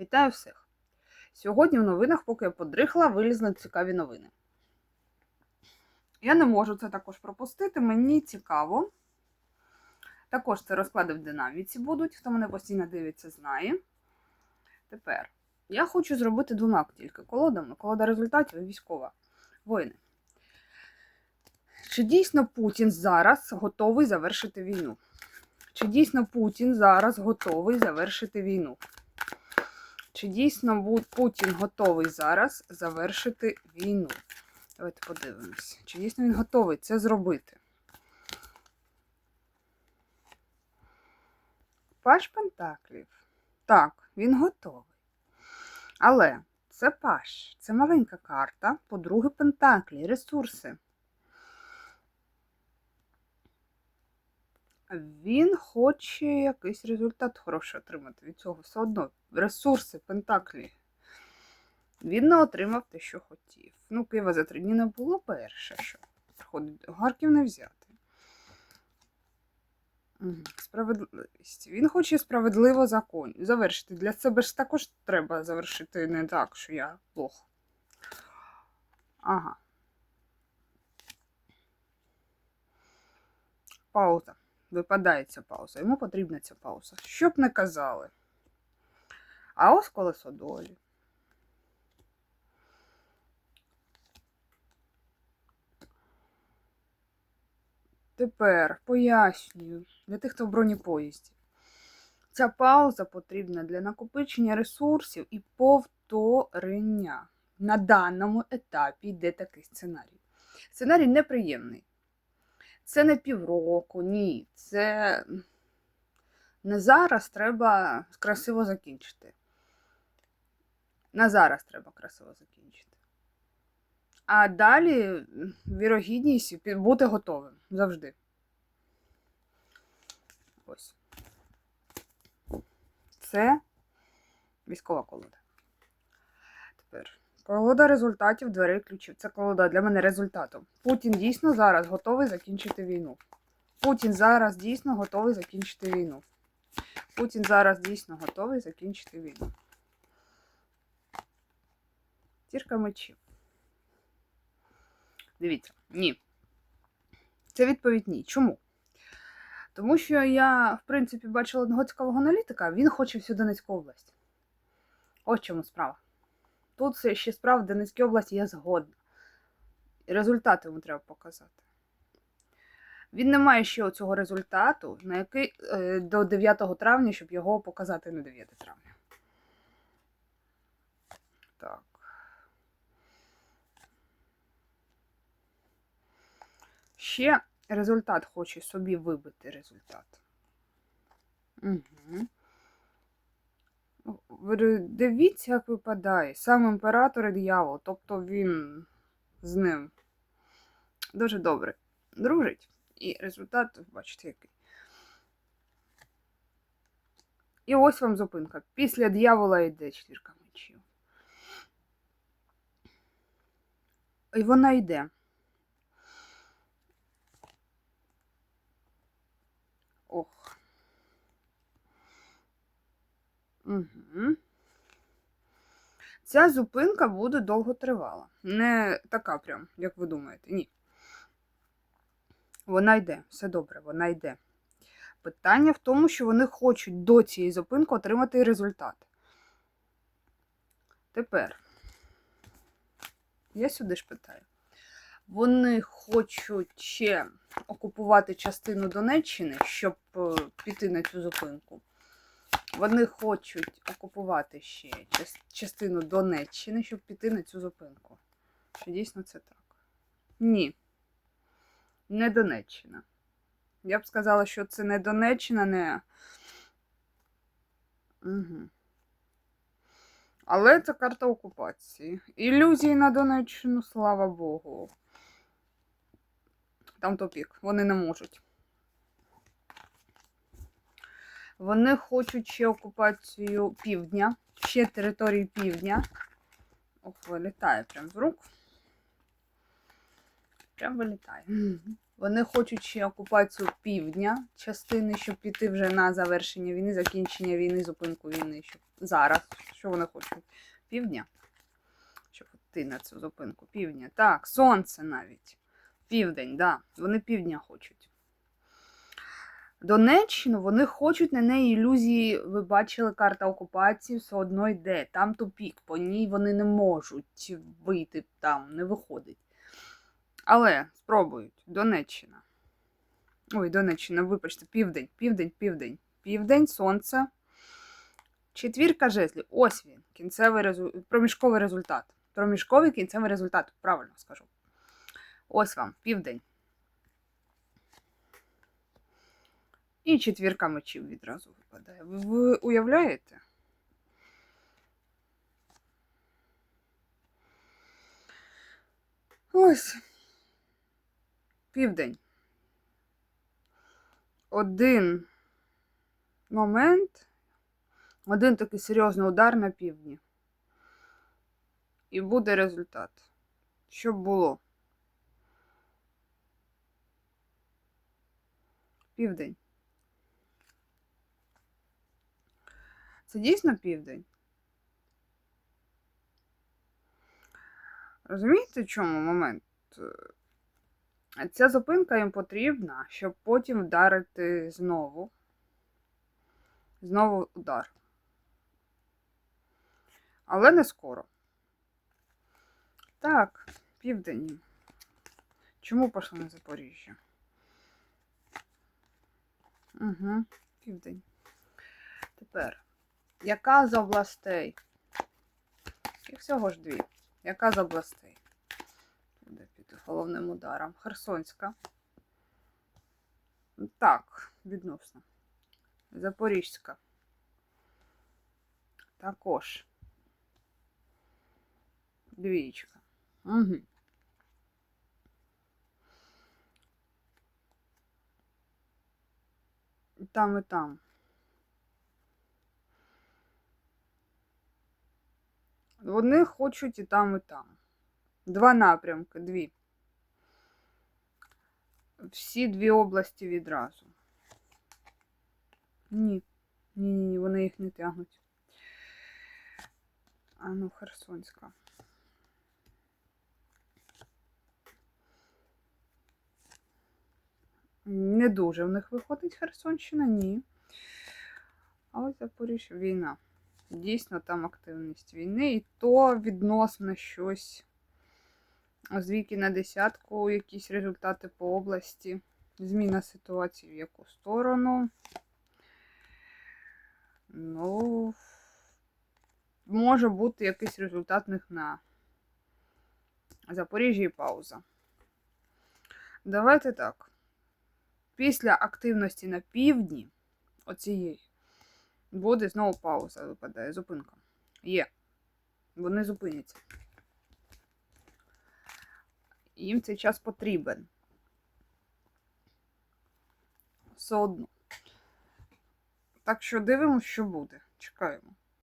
Вітаю всіх! Сьогодні в новинах, поки я подрихла, вилізли цікаві новини. Я не можу це також пропустити, мені цікаво. Також це розклади в динаміці будуть, хто мене постійно дивиться, знає. Тепер я хочу зробити двома тільки колодами. Колода результатів і військова. Воїни. Чи дійсно Путін зараз готовий завершити війну? Чи дійсно Путін зараз готовий завершити війну? Чи дійсно Путін готовий зараз завершити війну? Давайте подивимось. Чи дійсно він готовий це зробити? Паш Пентаклів. Так, він готовий. Але це паш, це маленька карта. По-друге, Пентаклі, ресурси. Він хоче якийсь результат хороший отримати від цього. Все одно. Ресурси, Пентаклі. Він не отримав те, що хотів. Ну, Києва за три дні не було перше, що приходить. Харків не взяти. Справедливість. Він хоче справедливо закон завершити. Для себе ж також треба завершити не так, що я плохо. Ага. Пауза. Випадає ця пауза. Йому потрібна ця пауза. Що б не казали. А ось колесо долі. Тепер пояснюю для тих, хто в бронепоїзді. Ця пауза потрібна для накопичення ресурсів і повторення. На даному етапі йде такий сценарій. Сценарій неприємний. Це не півроку, ні. Це не зараз треба красиво закінчити. На зараз треба красиво закінчити. А далі вірогідність бути готовим завжди. Ось. Це військова колода. Тепер колода результатів дверей ключів. Це колода для мене результатом. Путін дійсно зараз готовий закінчити війну. Путін зараз дійсно готовий закінчити війну. Путін зараз дійсно готовий закінчити війну. Тірка мечів. Дивіться, ні. Це відповідь ні. Чому? Тому що я, в принципі, бачила одного цікавого аналітика, він хоче всю Донецьку область. Ось чому справа. Тут ще справа в Донецькій області я згодна. Результати йому треба показати. Він не має ще цього результату, на який е, до 9 травня, щоб його показати на 9 травня. Так. Ще результат хоче собі вибити результат. Угу. Дивіться, як випадає. Сам імператор і диявол, тобто він з ним дуже добре дружить. І результат, бачите, який. І ось вам зупинка. Після диявола йде четвірка мечів. І вона йде. Ох. Угу. Ця зупинка буде довго тривала. Не така прям, як ви думаєте. Ні. Вона йде, все добре, вона йде. Питання в тому, що вони хочуть до цієї зупинки отримати результат. Тепер, я сюди ж питаю. Вони хочуть ще окупувати частину Донеччини, щоб е, піти на цю зупинку. Вони хочуть окупувати ще частину Донеччини, щоб піти на цю зупинку. Чи дійсно це так? Ні. Не Донеччина. Я б сказала, що це не Донеччина, не. Угу. Але це карта окупації. Ілюзії на Донеччину, слава Богу. Там топік. Вони не можуть. Вони хочуть ще окупацію півдня, ще території півдня. Ох, вилітає прям з рук. Прям вилітає. Вони хочуть ще окупацію півдня частини, щоб піти вже на завершення війни, закінчення війни, зупинку війни. Щоб зараз. Що вони хочуть? Півдня? Щоб йти на цю зупинку. Півдня. Так, сонце навіть. Південь, да. Вони півдня хочуть. Донеччину вони хочуть на неї ілюзії. Ви бачили, карта окупації все одно йде. Там тупік, по ній вони не можуть вийти там, не виходить. Але спробують. Донеччина. Ой, Донеччина, вибачте, південь, південь, південь. Південь, сонце. Четвірка жезлів. Ось він. Кінцевий резу... проміжковий результат. Проміжковий кінцевий результат, правильно скажу. Ось вам, південь. І четвірка мечів відразу випадає. Ви, уявляєте? Ось. Південь. Один момент, один такий серйозний удар на півдні. І буде результат. Щоб було. Південь. Це дійсно південь? Розумієте, в чому момент? Е, Ця зупинка їм потрібна, щоб потім вдарити знову. Знову удар. Але не скоро. Так, південь. Чому пішли на Запоріжжя? Угу, південь. Тепер. Яка з областей? Їх всього ж дві. Яка з областей? Буде під головним ударом. Херсонська. Так, відносно. Запорізька. Також. Двічка. Угу. Там, і там. Вони хочуть і там, і там. Два напрямки, дві. Всі дві області відразу. Ні. Ні, ні, ні, вони їх не тягнуть. А ну, Херсонська. Не дуже в них виходить Херсонщина, ні. А ось Запоріжжя війна. Дійсно, там активність війни, і то відносно щось. З віки на десятку, якісь результати по області. Зміна ситуації в яку сторону. Ну, може бути якийсь результат на Запоріжжі і пауза. Давайте так. Після активності на півдні, оцієї, буде знову пауза випадає, зупинка. Є. Вони зупиняться. Їм цей час потрібен. Все одно. Так що дивимося, що буде. Чекаємо.